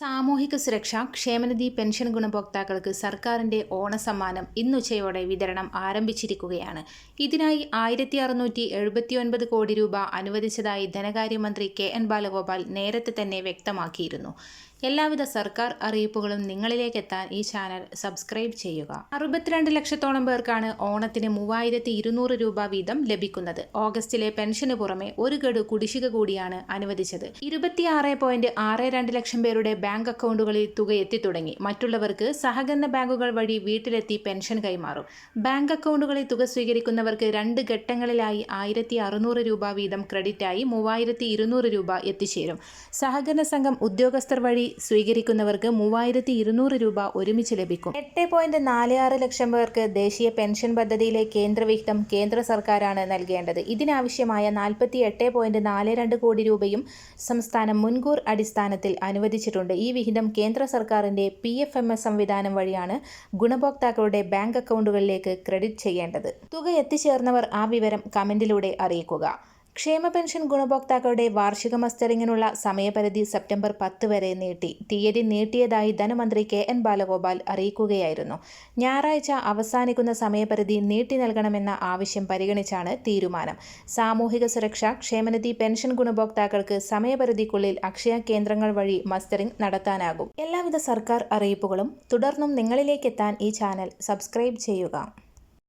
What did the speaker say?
സാമൂഹിക സുരക്ഷ ക്ഷേമനിധി പെൻഷൻ ഗുണഭോക്താക്കൾക്ക് സർക്കാരിന്റെ ഓണസമ്മാനം ഇന്നുച്ചയോടെ വിതരണം ആരംഭിച്ചിരിക്കുകയാണ്. ഇതിനായി ആയിരത്തി അറുന്നൂറ്റി എഴുപത്തിയൊൻപത് കോടി രൂപ അനുവദിച്ചതായി ധനകാര്യമന്ത്രി കെ എൻ ബാലഗോപാൽ നേരത്തെ തന്നെ വ്യക്തമാക്കിയിരുന്നു. എല്ലാവിധ സർക്കാർ അറിയിപ്പുകളും നിങ്ങളിലേക്ക് എത്താൻ ഈ ചാനൽ സബ്സ്ക്രൈബ് ചെയ്യുക. അറുപത്തിരണ്ട് ലക്ഷത്തോളം പേർക്കാണ് ഓണത്തിന് മൂവായിരത്തി ഇരുന്നൂറ് രൂപ വീതം ലഭിക്കുന്നത്. ഓഗസ്റ്റിലെ പെൻഷന് പുറമെ ഒരു ഗഡു കുടിശ്ശിക കൂടിയാണ് അനുവദിച്ചത്. ഇരുപത്തിയാറ് ലക്ഷം പേരുടെ ബാങ്ക് അക്കൗണ്ടുകളിൽ തുക എത്തിത്തുടങ്ങി. മറ്റുള്ളവർക്ക് സഹകരണ ബാങ്കുകൾ വഴി വീട്ടിലെത്തി പെൻഷൻ കൈമാറും. ബാങ്ക് അക്കൗണ്ടുകളിൽ തുക സ്വീകരിക്കുന്നവർക്ക് രണ്ട് ഘട്ടങ്ങളിലായി ആയിരത്തി അറുന്നൂറ് രൂപ വീതം ക്രെഡിറ്റായി മൂവായിരത്തി ഇരുന്നൂറ് രൂപ എത്തിച്ചേരും. സഹകരണ സംഘം ഉദ്യോഗസ്ഥർ വഴി സ്വീകരിക്കുന്നവർക്ക് മൂവായിരത്തി ഇരുന്നൂറ് രൂപ ഒരുമിച്ച് ലഭിക്കും. എട്ട് പോയിന്റ് നാല് ആറ് ലക്ഷം പേർക്ക് ദേശീയ പെൻഷൻ പദ്ധതിയിലെ കേന്ദ്രവിഹിതം കേന്ദ്ര സർക്കാരാണ് നൽകേണ്ടത്. ഇതിനാവശ്യമായ നാൽപ്പത്തി എട്ട് പോയിന്റ് നാല് രണ്ട് കോടി രൂപയും സംസ്ഥാനം മുൻകൂർ അടിസ്ഥാനത്തിൽ അനുവദിച്ചിട്ടുണ്ട്. ഈ വിഹിതം കേന്ദ്ര സർക്കാരിന്റെ പി എഫ് എം എസ് സംവിധാനം വഴിയാണ് ഗുണഭോക്താക്കളുടെ ബാങ്ക് അക്കൗണ്ടുകളിലേക്ക് ക്രെഡിറ്റ് ചെയ്യേണ്ടത്. തുക എത്തിച്ചേർന്നവർ ആ വിവരം കമന്റിലൂടെ അറിയിക്കുക. ക്ഷേമ പെൻഷൻ ഗുണഭോക്താക്കളുടെ വാർഷിക മസ്റ്ററിങ്ങിനുള്ള സമയപരിധി സെപ്റ്റംബർ പത്ത് വരെ നീട്ടി. തീയതി നീട്ടിയതായി ധനമന്ത്രി കെ എൻ ബാലഗോപാൽ അറിയിക്കുകയായിരുന്നു. ഞായറാഴ്ച അവസാനിക്കുന്ന സമയപരിധി നീട്ടി നൽകണമെന്ന ആവശ്യം പരിഗണിച്ചാണ് തീരുമാനം. സാമൂഹിക സുരക്ഷ ക്ഷേമനിധി പെൻഷൻ ഗുണഭോക്താക്കൾക്ക് സമയപരിധിക്കുള്ളിൽ അക്ഷയ കേന്ദ്രങ്ങൾ വഴി മസ്റ്ററിംഗ് നടത്താനാകും. എല്ലാവിധ സർക്കാർ അറിയിപ്പുകളും തുടർന്നും നിങ്ങളിലേക്കെത്താൻ ഈ ചാനൽ സബ്സ്ക്രൈബ് ചെയ്യുക.